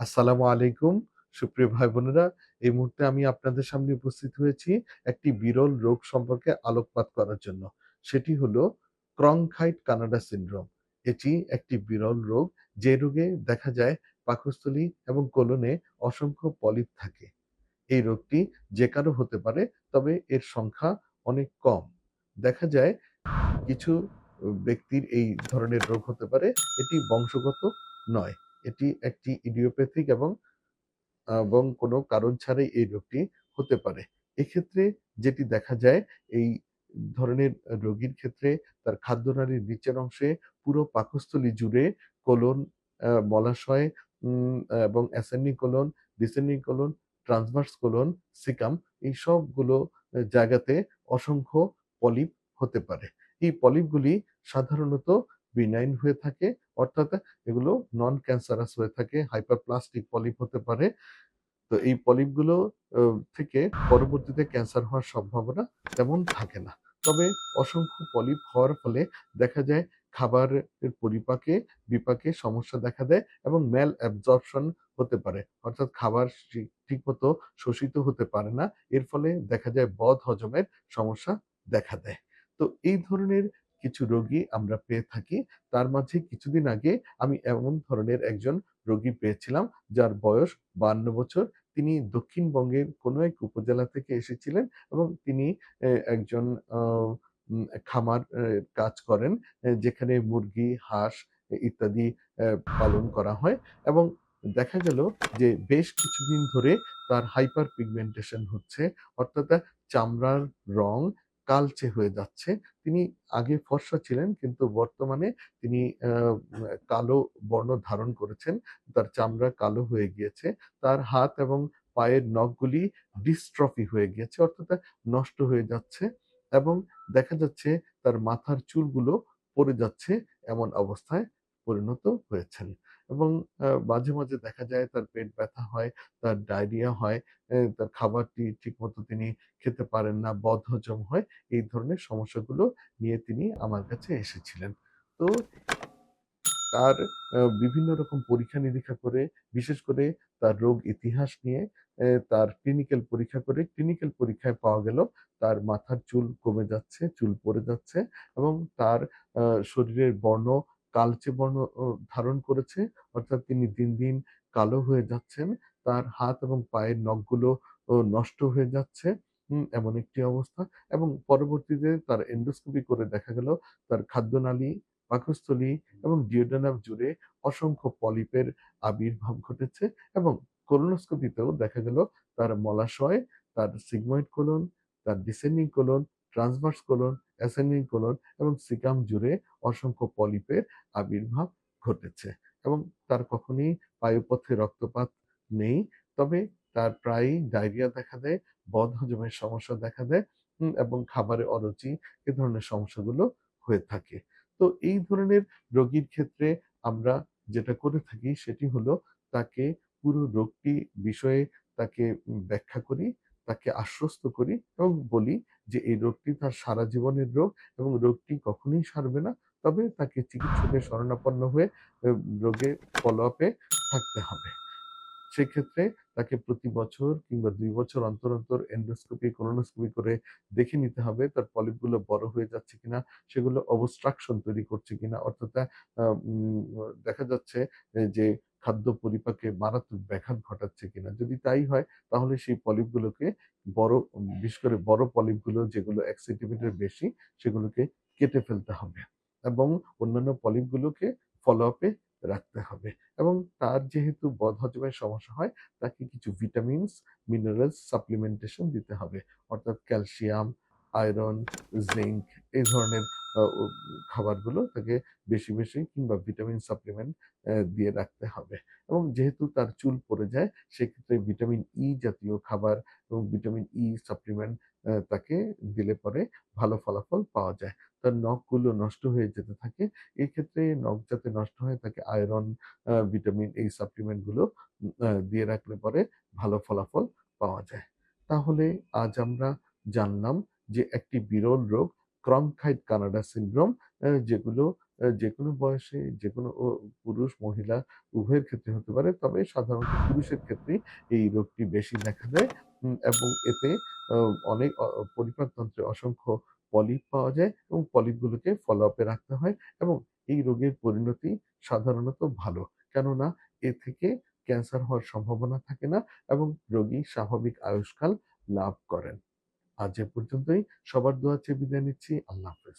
আসসালামু আলাইকুম। সুপ্রিয় ভাই বোনেরা এই মুহূর্তে আমি আপনাদের সামনে উপস্থিত হয়েছি একটি বিরল রোগ সম্পর্কে আলোকপাত করার জন্য। সেটি হলো ক্রংখাইট কানাডা সিন্ড্রোম। এটি একটি বিরল রোগ যে রোগে দেখা যায় পাকস্থলী এবং কোলনে অসংখ্য পলিপ থাকে। এই রোগটি যে কারও হতে পারে, তবে এর সংখ্যা অনেক কম। দেখা যায় কিছু ব্যক্তির এই ধরনের রোগ হতে পারে, এটি বংশগত নয়। এটি একটি ইডিওপ্যাথিক এবং এবং কোনো কারণ ছাড়াই এই রোগটি হতে পারে। এক্ষেত্রে যেটি দেখা যায়, এই ধরনের রোগীর ক্ষেত্রে তার খাদ্যনালীর নিচের অংশে পুরো পাকস্থলী জুড়ে কোলন মলাশয় এবং ascending colon, descending colon, transverse colon, caecum এই সবগুলো জায়গাতে অসংখ্য পলিপ হতে পারে। এই পলিপগুলি সাধারণত বিনাইন হয়ে থাকে অর্থাৎ এগুলো নন ক্যান্সারাস হয়ে থাকে হাইপারপ্লাস্টিক পলিপ হতে পারে। তো এই পলিপগুলো থেকে পরবর্তীতে ক্যান্সার হওয়ার সম্ভাবনা তেমন থাকে না। তবে অসংখ্য পলিপ হওয়ার ফলে দেখা যায় খাবারের পরিপাকে, বিপাকে সমস্যা দেখা দেয় এবং ম্যাল অ্যাবজর্পশন হতে পারে। অর্থাৎ খাবার ঠিক- ঠিকমতো শোষিত হতে পারে না। এর ফলে দেখা যায় বদ হজমের সমস্যা দেখা দেয়। তো এই ধরনের কিছু রোগী আমরা পেয়ে থাকি। তার মাঝে কিছুদিন আগে আমি এমন ধরনের একজন রোগী পেয়েছিলাম, যার বয়স বান্ন বছর। তিনি দক্ষিণবঙ্গের কোনো এক উপজেলা থেকে এসেছিলেন এবং তিনি একজন খামার কাজ করেন যেখানে মুরগি, হাঁস ইত্যাদি পালন করা হয়। এবং দেখা গেল যে বেশ কিছুদিন ধরে তার হাইপার পিগমেন্টেশন হচ্ছে, অর্থাৎ চামড়ার রং কালচে হয়ে যাচ্ছে। তিনি আগে ফর্সা ছিলেন, কিন্তু বর্তমানে তিনি কালো বর্ণ ধারণ করেছেন। তার চামড়া কালো হয়ে গিয়েছে। তার হাত এবং পায়ের নখগুলি ডিস্ট্রফি হয়ে গিয়েছে, অর্থাৎ নষ্ট হয়ে যাচ্ছে এবং দেখা যাচ্ছে তার মাথার চুলগুলো পড়ে যাচ্ছে, এমন অবস্থায় পরিণত হয়েছেন। এবং মাঝে মাঝে দেখা যায় তার পেট ব্যথা হয়, তার ডায়রিয়া হয় তার খাবারটি ঠিকমতো তিনি খেতে পারেন না, বদহজম হয়, এই ধরনের সমস্যাগুলো নিয়ে তিনি আমার কাছে এসেছিলেন। তো তার বিভিন্ন রকম পরীক্ষা নিরীক্ষা করে, বিশেষ করে তার রোগ ইতিহাস নিয়ে তার ক্লিনিক্যাল পরীক্ষা করে, ক্লিনিক্যাল পরীক্ষায় পাওয়া গেল, তার মাথার চুল কমে যাচ্ছে, চুল পড়ে যাচ্ছে এবং তার শরীরের বর্ণ কালচে বর্ণ ধারণ করেছে, অর্থাৎ তিনি দিন দিন কালো হয়ে যাচ্ছেন, তার হাত এবং পায়ের নখগুলো নষ্ট হয়ে যাচ্ছে এমন একটি অবস্থা। এবং পরবর্তীতে তার এন্ডোস্কোপি করে দেখা গেল, তার খাদ্যনালী, পাকস্থলী এবং ডিওডেনাম জুড়ে অসংখ্য পলিপের আবির্ভাব ঘটেছে এবং কোলোনোস্কোপিতেও দেখা গেল, তার মলাশয়, তার সিগময়েড কোলন তার descending colon transverse colon ascending colon এবং সিকাম জুড়ে অসংখ্য পলিপের আবির্ভাব ঘটেছে এবং তার কখনই বায়ুপথে রক্তপাত নেই। তবে তার প্রায়ই ডায়রিয়া দেখা দেয়, বদ হজমের সমস্যা দেখা দেয় এবং খাবারে অরুচি এ ধরনের সমস্যাগুলো হয়ে থাকে। তো এই ধরনের রোগীর ক্ষেত্রে আমরা যেটা করে থাকি সেটি হলো তাকে পুরো রোগটি বিষয়ে তাকে ব্যাখ্যা করি তাকে আশ্বস্ত করি এবং বলি যে, এই রোগটি তার সারা জীবনের রোগ এবং রোগটি কখনোই সারবে না। তবে তাকে চিকিৎসকের শরণাপন্ন হয়ে রোগের ফলো আপে থাকতে হবে। সেক্ষেত্রে তাকে প্রতি বছর কিংবা দুই বছর অন্তর অন্তর এন্ডোস্কোপি কোলোনোস্কোপি করে দেখে নিতে হবে, তার পলিপগুলো বড় হয়ে যাচ্ছে কিনা, সেগুলো অবস্ট্রাকশন তৈরি করছে কিনা। অর্থাৎ দেখা যাচ্ছে যে খাদ্য পরিপাকে মারাত্মক ব্যাঘাত ঘটাচ্ছে কিনা। যদি তাই হয়, তাহলে সেই পলিপগুলোকে বড়, বিশেষ করে বড় পলিপগুলো যেগুলো এক সেন্টিমিটার বেশি, সেগুলোকে কেটে ফেলতে হবে এবং অন্যান্য পলিপগুলোকে ফলো আপে রাখতে হবে এবং তার যেহেতু বদহজমের সমস্যা হয়, তাকে কিছু ভিটামিনস মিনারেলস সাপ্লিমেন্টেশন দিতে হবে। অর্থাৎ ক্যালসিয়াম আয়রন জিঙ্ক এই ধরনের খাবারগুলো তাকে বেশি বেশি কিংবা ভিটামিন সাপ্লিমেন্ট দিয়ে রাখতে হবে। এবং যেহেতু তার চুল পড়ে যায়, সেক্ষেত্রে ভিটামিন ই জাতীয় খাবার এবং ভিটামিন ই সাপ্লিমেন্ট তাকে দিলে পরে ভালো ফলাফল পাওয়া যায়। তার নখগুলো নষ্ট হয়ে যেতে থাকে এই ক্ষেত্রে নখ যাতে নষ্ট হয় তাকে আয়রন ভিটামিন এই সাপ্লিমেন্টগুলো দিয়ে রাখলে পরে ভালো ফলাফল পাওয়া যায়। তাহলে আজ আমরা জানলাম যে একটি বিরল রোগ ক্রংখাইট কানাডা সিনড্রোম যেগুলো যে কোনো বয়সে যে কোনো পুরুষ, মহিলা উভয়ের ক্ষেত্রে হতে পারে। তবে সাধারণত পুরুষের ক্ষেত্রে এই রোগটি বেশি দেখা দেয় এবং এতে অনেক পরিপাকতন্ত্রে অসংখ্য পলিপ পাওয়া যায় এবং পলিপগুলোকে ফলো-আপ এ রাখতে হয় এবং এই রোগের পরিণতি সাধারণত ভালো। কেননা এ থেকে ক্যান্সার হওয়ার সম্ভাবনা থাকে না এবং রোগী স্বাভাবিক আয়ুষ্কাল লাভ করেন। আজ এ পর্যন্তই। সবার দোয়া চেয়ে বিদায় নিচ্ছি। আল্লাহ হাফেজ।